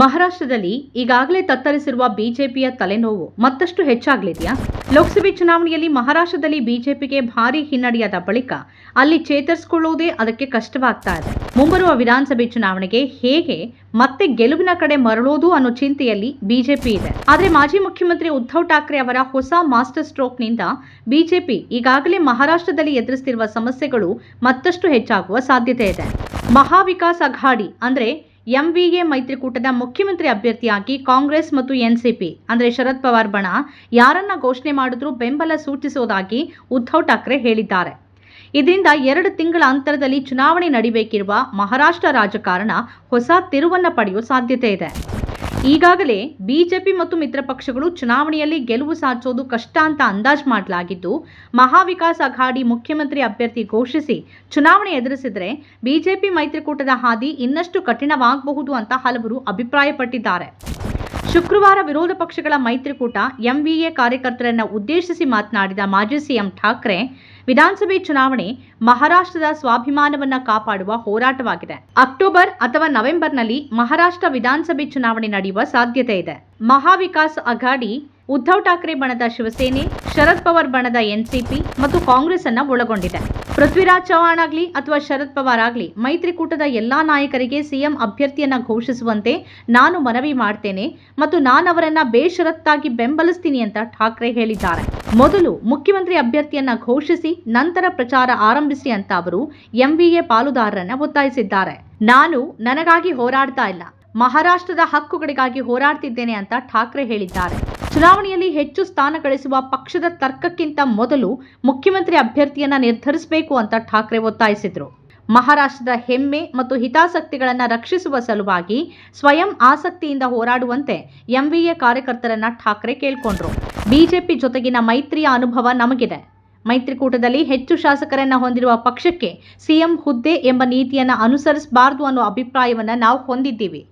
ಮಹಾರಾಷ್ಟ್ರದಲ್ಲಿ ಈಗಾಗಲೇ ತತ್ತರಿಸಿರುವ ಬಿಜೆಪಿಯ ತಲೆನೋವು ಮತ್ತಷ್ಟು ಹೆಚ್ಚಾಗಲಿದೆಯಾ? ಲೋಕಸಭೆ ಚುನಾವಣೆಯಲ್ಲಿ ಮಹಾರಾಷ್ಟ್ರದಲ್ಲಿ ಬಿಜೆಪಿಗೆ ಭಾರಿ ಹಿನ್ನಡೆಯಾದ ಬಳಿಕ ಅಲ್ಲಿ ಚೇತರಿಸಿಕೊಳ್ಳುವುದೇ ಅದಕ್ಕೆ ಕಷ್ಟವಾಗ್ತಾ ಇದೆ. ಮುಂಬರುವ ವಿಧಾನಸಭೆ ಚುನಾವಣೆಗೆ ಹೇಗೆ ಮತ್ತೆ ಗೆಲುವಿನ ಕಡೆ ಮರಳೋದು ಅನ್ನೋ ಚಿಂತೆಯಲ್ಲಿ ಬಿಜೆಪಿ ಇದೆ. ಆದರೆ ಮಾಜಿ ಮುಖ್ಯಮಂತ್ರಿ ಉದ್ಧವ್ ಠಾಕ್ರೆ ಅವರ ಹೊಸ ಮಾಸ್ಟರ್ ಸ್ಟ್ರೋಕ್ನಿಂದ ಬಿಜೆಪಿ ಈಗಾಗಲೇ ಮಹಾರಾಷ್ಟ್ರದಲ್ಲಿ ಎದುರಿಸುತ್ತಿರುವ ಸಮಸ್ಯೆಗಳು ಮತ್ತಷ್ಟು ಹೆಚ್ಚಾಗುವ ಸಾಧ್ಯತೆ ಇದೆ. ಮಹಾವಿಕಾಸ್ ಅಘಾಡಿ ಅಂದ್ರೆ ಎಂವಿಎ ಮೈತ್ರಿಕೂಟದ ಮುಖ್ಯಮಂತ್ರಿ ಅಭ್ಯರ್ಥಿಯಾಗಿ ಕಾಂಗ್ರೆಸ್ ಮತ್ತು ಎನ್ಸಿಪಿ, ಅಂದ್ರೆ ಶರದ್ ಪವಾರ್ ಬಣ, ಯಾರನ್ನ ಘೋಷಣೆ ಮಾಡಿದ್ರೂ ಬೆಂಬಲ ಸೂಚಿಸುವುದಾಗಿ ಉದ್ಧವ್ ಠಾಕ್ರೆ ಹೇಳಿದ್ದಾರೆ. ಇದರಿಂದ ಎರಡು ತಿಂಗಳ ಅಂತರದಲ್ಲಿ ಚುನಾವಣೆ ನಡಿಬೇಕಿರುವ ಮಹಾರಾಷ್ಟ್ರ ರಾಜಕಾರಣ ಹೊಸ ತಿರುವನ್ನ ಪಡೆಯುವ ಸಾಧ್ಯತೆ ಇದೆ. ಈಗಾಗಲೇ ಬಿಜೆಪಿ ಮತ್ತು ಮಿತ್ರ ಪಕ್ಷಗಳು ಚುನಾವಣೆಯಲ್ಲಿ ಗೆಲುವು ಸಾಧಿಸೋದು ಕಷ್ಟ ಅಂತ ಅಂದಾಜು ಮಾಡಲಾಗಿದ್ದು, ಮಹಾವಿಕಾಸ್ ಅಘಾಡಿ ಮುಖ್ಯಮಂತ್ರಿ ಅಭ್ಯರ್ಥಿ ಘೋಷಿಸಿ ಚುನಾವಣೆ ಎದುರಿಸಿದರೆ ಬಿಜೆಪಿ ಮೈತ್ರಿಕೂಟದ ಹಾದಿ ಇನ್ನಷ್ಟು ಕಠಿಣವಾಗಬಹುದು ಅಂತ ಹಲವರು ಅಭಿಪ್ರಾಯಪಟ್ಟಿದ್ದಾರೆ. ಶುಕ್ರವಾರ ವಿರೋಧ ಪಕ್ಷಗಳ ಮೈತ್ರಿಕೂಟ ಎಂವಿಎ ಕಾರ್ಯಕರ್ತರನ್ನು ಉದ್ದೇಶಿಸಿ ಮಾತನಾಡಿದ ಮಾಜಿ ಸಿಎಂ ಠಾಕ್ರೆ ವಿಧಾನಸಭೆ ಚುನಾವಣೆ ಮಹಾರಾಷ್ಟ್ರದ ಸ್ವಾಭಿಮಾನವನ್ನ ಕಾಪಾಡುವ ಹೋರಾಟವಾಗಿದೆ. ಅಕ್ಟೋಬರ್ ಅಥವಾ ನವೆಂಬರ್ನಲ್ಲಿ ಮಹಾರಾಷ್ಟ್ರ ವಿಧಾನಸಭೆ ಚುನಾವಣೆ ನಡೆಯುವ ಸಾಧ್ಯತೆ ಇದೆ. ಮಹಾವಿಕಾಸ್ ಅಘಾಡಿ, ಉದ್ಧವ್ ಠಾಕ್ರೆ ಬಣದ ಶಿವಸೇನೆ, ಶರದ್ ಪವಾರ್ ಬಣದ ಎನ್ಸಿಪಿ ಮತ್ತು ಕಾಂಗ್ರೆಸ್ ಅನ್ನ ಒಳಗೊಂಡಿದೆ. ಪೃಥ್ವಿರಾಜ್ ಚೌಹಾಣ್ ಆಗ್ಲಿ ಅಥವಾ ಶರದ್ ಪವಾರ್ ಆಗಲಿ, ಮೈತ್ರಿಕೂಟದ ಎಲ್ಲಾ ನಾಯಕರಿಗೆ ಸಿಎಂ ಅಭ್ಯರ್ಥಿಯನ್ನ ಘೋಷಿಸುವಂತೆ ನಾನು ಮನವಿ ಮಾಡ್ತೇನೆ ಮತ್ತು ನಾನು ಅವರನ್ನ ಬೇಷರತ್ತಾಗಿ ಬೆಂಬಲಿಸ್ತೀನಿ ಅಂತ ಠಾಕ್ರೆ ಹೇಳಿದ್ದಾರೆ. ಮೊದಲು ಮುಖ್ಯಮಂತ್ರಿ ಅಭ್ಯರ್ಥಿಯನ್ನ ಘೋಷಿಸಿ, ನಂತರ ಪ್ರಚಾರ ಆರಂಭಿಸಿ ಅಂತ ಅವರು ಎಂವಿಎ ಪಾಲುದಾರರನ್ನ ಒತ್ತಾಯಿಸಿದ್ದಾರೆ. ನಾನು ನನಗಾಗಿ ಹೋರಾಡ್ತಾ ಇಲ್ಲ, ಮಹಾರಾಷ್ಟ್ರದ ಹಕ್ಕುಗಳಿಗಾಗಿ ಹೋರಾಡ್ತಿದ್ದೇನೆ ಅಂತ ಠಾಕ್ರೆ ಹೇಳಿದ್ದಾರೆ. ಚುನಾವಣೆಯಲ್ಲಿ ಹೆಚ್ಚು ಸ್ಥಾನ ಗಳಿಸುವ ಪಕ್ಷದ ತರ್ಕಕ್ಕಿಂತ ಮೊದಲು ಮುಖ್ಯಮಂತ್ರಿ ಅಭ್ಯರ್ಥಿಯನ್ನ ನಿರ್ಧರಿಸಬೇಕು ಅಂತ ಠಾಕ್ರೆ ಒತ್ತಾಯಿಸಿದ್ರು. ಮಹಾರಾಷ್ಟ್ರದ ಹೆಮ್ಮೆ ಮತ್ತು ಹಿತಾಸಕ್ತಿಗಳನ್ನು ರಕ್ಷಿಸುವ ಸಲುವಾಗಿ ಸ್ವಯಂ ಆಸಕ್ತಿಯಿಂದ ಹೋರಾಡುವಂತೆ ಎಂವಿಎ ಕಾರ್ಯಕರ್ತರನ್ನ ಠಾಕ್ರೆ ಕೇಳ್ಕೊಂಡ್ರು. ಬಿಜೆಪಿ ಜೊತೆಗಿನ ಮೈತ್ರಿಯ ಅನುಭವ ನಮಗಿದೆ. ಮೈತ್ರಿಕೂಟದಲ್ಲಿ ಹೆಚ್ಚು ಶಾಸಕರನ್ನ ಹೊಂದಿರುವ ಪಕ್ಷಕ್ಕೆ ಸಿಎಂ ಹುದ್ದೆ ಎಂಬ ನೀತಿಯನ್ನ ಅನುಸರಿಸಬಾರದು ಅನ್ನೋ ಅಭಿಪ್ರಾಯವನ್ನ ನಾವು ಹೊಂದಿದ್ದೀವಿ.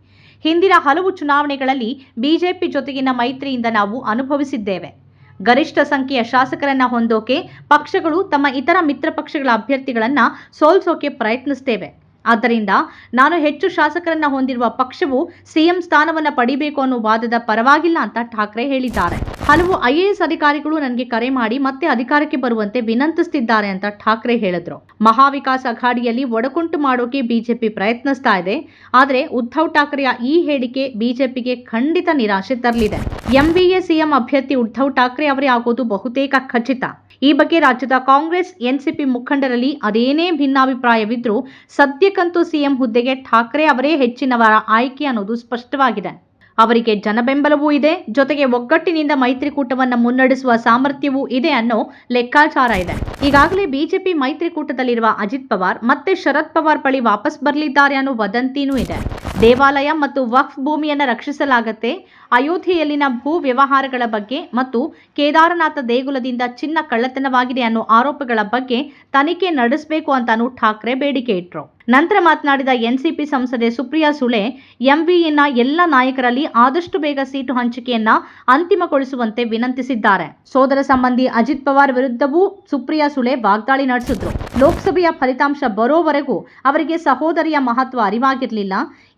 ಹಿಂದಿನ ಹಲವು ಚುನಾವಣೆಗಳಲ್ಲಿ ಬಿಜೆಪಿ ಜೊತೆಗಿನ ಮೈತ್ರಿಯಿಂದ ನಾವು ಅನುಭವಿಸಿದ್ದೇವೆ. ಗರಿಷ್ಠ ಸಂಖ್ಯೆಯ ಶಾಸಕರನ್ನ ಹೊಂದೋಕೆ ಪಕ್ಷಗಳು ತಮ್ಮ ಇತರ ಮಿತ್ರ ಪಕ್ಷಗಳ ಅಭ್ಯರ್ಥಿಗಳನ್ನ ಸೋಲ್ಸೋಕೆ ಪ್ರಯತ್ನಿಸ್ತೇವೆ. ಆದ್ದರಿಂದ ನಾನು ಹೆಚ್ಚು ಶಾಸಕರನ್ನ ಹೊಂದಿರುವ ಪಕ್ಷವು ಸಿಎಂ ಸ್ಥಾನವನ್ನ ಪಡಿಬೇಕು ಅನ್ನೋ ವಾದದ ಪರವಾಗಿಲ್ಲ ಅಂತ ಠಾಕ್ರೆ ಹೇಳಿದ್ದಾರೆ. ಹಲವು ಐಎಎಸ್ ಅಧಿಕಾರಿಗಳು ನನಗೆ ಕರೆ ಮಾಡಿ ಮತ್ತೆ ಅಧಿಕಾರಕ್ಕೆ ಬರುವಂತೆ ವಿನಂತಿಸುತ್ತಿದ್ದಾರೆ ಅಂತ ಠಾಕ್ರೆ ಹೇಳಿದ್ರು. ಮಹಾವಿಕಾಸ್ ಅಘಾಡಿಯಲ್ಲಿ ಒಡಕುಂಟು ಮಾಡೋಕೆ ಬಿಜೆಪಿ ಪ್ರಯತ್ನಿಸ್ತಾ ಇದೆ. ಆದರೆ ಉದ್ಧವ್ ಠಾಕ್ರೆಯ ಈ ಹೇಳಿಕೆ ಬಿಜೆಪಿಗೆ ಖಂಡಿತ ನಿರಾಶೆ ತರಲಿದೆ. ಎಂಬಿಎ ಸಿಎಂ ಅಭ್ಯರ್ಥಿ ಉದ್ಧವ್ ಠಾಕ್ರೆ ಅವರೇ ಆಗೋದು ಬಹುತೇಕ ಖಚಿತ. ಈ ಬಗ್ಗೆ ರಾಜ್ಯದ ಕಾಂಗ್ರೆಸ್, ಎನ್ಸಿಪಿ ಮುಖಂಡರಲ್ಲಿ ಅದೇನೇ ಭಿನ್ನಾಭಿಪ್ರಾಯವಿದ್ರೂ ಸದ್ಯಕ್ಕಂತೂ ಸಿಎಂ ಹುದ್ದೆಗೆ ಠಾಕ್ರೆ ಅವರೇ ಹೆಚ್ಚಿನವರ ಆಯ್ಕೆ ಅನ್ನೋದು ಸ್ಪಷ್ಟವಾಗಿದೆ. ಅವರಿಗೆ ಜನಬೆಂಬಲವೂ ಇದೆ, ಜೊತೆಗೆ ಒಗ್ಗಟ್ಟಿನಿಂದ ಮೈತ್ರಿಕೂಟವನ್ನು ಮುನ್ನಡೆಸುವ ಸಾಮರ್ಥ್ಯವೂ ಇದೆ ಅನ್ನೋ ಲೆಕ್ಕಾಚಾರ ಇದೆ. ಈಗಾಗಲೇ ಬಿಜೆಪಿ ಮೈತ್ರಿಕೂಟದಲ್ಲಿರುವ ಅಜಿತ್ ಪವಾರ್ ಮತ್ತೆ ಶರದ್ ಪವಾರ್ ಬಳಿ ವಾಪಸ್ ಬರಲಿದ್ದಾರೆ ಅನ್ನೋ ವದಂತಿನೂ ಇದೆ. ದೇವಾಲಯ ಮತ್ತು ವಕ್ಫ್ ಭೂಮಿಯನ್ನು ರಕ್ಷಿಸಲಾಗತ್ತೆ. ಅಯೋಧ್ಯೆಯಲ್ಲಿನ ಭೂ ವ್ಯವಹಾರಗಳ ಬಗ್ಗೆ ಮತ್ತು ಕೇದಾರನಾಥ ದೇಗುಲದಿಂದ ಚಿನ್ನ ಕಳ್ಳತನವಾಗಿದೆ ಅನ್ನೋ ಆರೋಪಗಳ ಬಗ್ಗೆ ತನಿಖೆ ನಡೆಸಬೇಕು ಅಂತಾನು ಠಾಕ್ರೆ ಬೇಡಿಕೆ ಇಟ್ಟರು ನಂತರ ಮಾತನಾಡಿದ ಎನ್ಸಿಪಿ ಸಂಸದೆ ಸುಪ್ರಿಯಾ ಸುಳೆ ಎಂವಿಎನ್ನ ಎಲ್ಲ ನಾಯಕರಲ್ಲಿ ಆದಷ್ಟು ಬೇಗ ಸೀಟು ಹಂಚಿಕೆಯನ್ನ ಅಂತಿಮಗೊಳಿಸುವಂತೆ ವಿನಂತಿಸಿದ್ದಾರೆ. ಸೋದರ ಸಂಬಂಧಿ ಅಜಿತ್ ಪವಾರ್ ವಿರುದ್ಧವೂ ಸುಪ್ರಿಯಾ ಸುಳೆ ವಾಗ್ದಾಳಿ ನಡೆಸಿದ್ರು. ಲೋಕಸಭೆಯ ಫಲಿತಾಂಶ ಬರೋವರೆಗೂ ಅವರಿಗೆ ಸಹೋದರಿಯ ಮಹತ್ವ ಅರಿವಾಗಿರಲಿಲ್ಲ.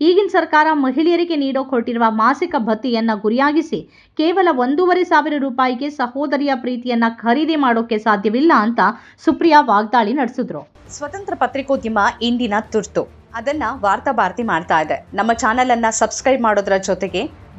ಈಗಿನ ಸರ್ಕಾರ ಮಹಿಳೆಯರಿಗೆ ನೀಡೋ ಕೊಟ್ಟಿರುವ ಮಾಸಿಕ ಭತ್ತೆಯನ್ನು ಗುರಿಯಾಗಿಸಿ ಕೇವಲ ಒಂದೂವರೆ ಸಾವಿರ ರೂಪಾಯಿಗೆ ಸಹೋದರಿಯ ಪ್ರೀತಿಯನ್ನ ಖರೀದಿ ಮಾಡೋಕೆ ಸಾಧ್ಯವಿಲ್ಲ ಅಂತ ಸುಪ್ರಿಯಾ ವಾಗ್ದಾಳಿ ನಡೆಸಿದ್ರು. ಸ್ವತಂತ್ರ ಪತ್ರಿಕೋದ್ಯಮ ಇಂದಿನ ತುರ್ತು. ಅದನ್ನ ವಾರ್ತಾ ಭಾರತಿ ಮಾಡ್ತಾ ಇದೆ. ನಮ್ಮ ಚಾನೆಲ್ ಅನ್ನ ಸಬ್ಸ್ಕ್ರೈಬ್ ಮಾಡೋದ್ರ ಜೊತೆಗೆ